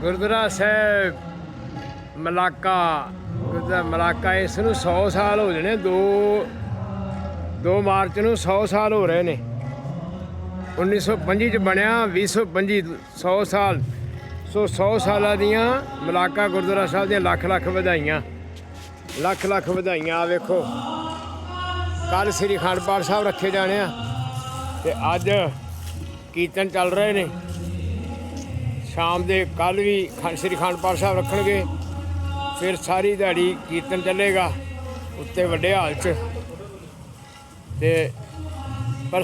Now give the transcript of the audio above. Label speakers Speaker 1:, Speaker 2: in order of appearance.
Speaker 1: ਗੁਰਦੁਆਰਾ ਸਾਹਿਬ, Malacca, Gurdwara Malacca, ਇਸ ਨੂੰ 100 ਸਾਲ ਹੋ ਜਾਣੇ 2 2 ਮਾਰਚ ਨੂੰ 100 ਸਾਲ ਹੋ ਰਹੇ ਨੇ। 1925 ਚ ਬਣਿਆ 2025 100 ਸਾਲ। ਸੋ 100 ਸਾਲਾਂ ਦੀਆਂ ਮਲਾਕਾ ਗੁਰਦੁਆਰਾ ਸਾਹਿਬ ਦੀਆਂ ਲੱਖ ਲੱਖ ਵਧਾਈਆਂ। ਲੱਖ ਲੱਖ ਵਧਾਈਆਂ ਆ ਵੇਖੋ। ਕੱਲ ਸ੍ਰੀ ਅਖੰਡ ਪਾਠ ਸਾਹਿਬ ਰੱਖੇ ਜਾਣੇ ਆ। ਤੇ ਅੱਜ ਕੀਰਤਨ ਚੱਲ ਰਹੇ ਨੇ। ਸ਼ਾਮ ਦੇ ਕੱਲ ਵੀ ਖੰਡ ਸ੍ਰੀ ਅਖੰਡ ਪਾਠ ਸਾਹਿਬ ਰੱਖਣਗੇ। ਫਿਰ ਸਾਰੀ ਦਿਹਾੜੀ ਕੀਰਤਨ ਚੱਲੇਗਾ, ਉੱਤੇ ਵੱਡੇ ਹਾਲ 'ਚ। ਤੇ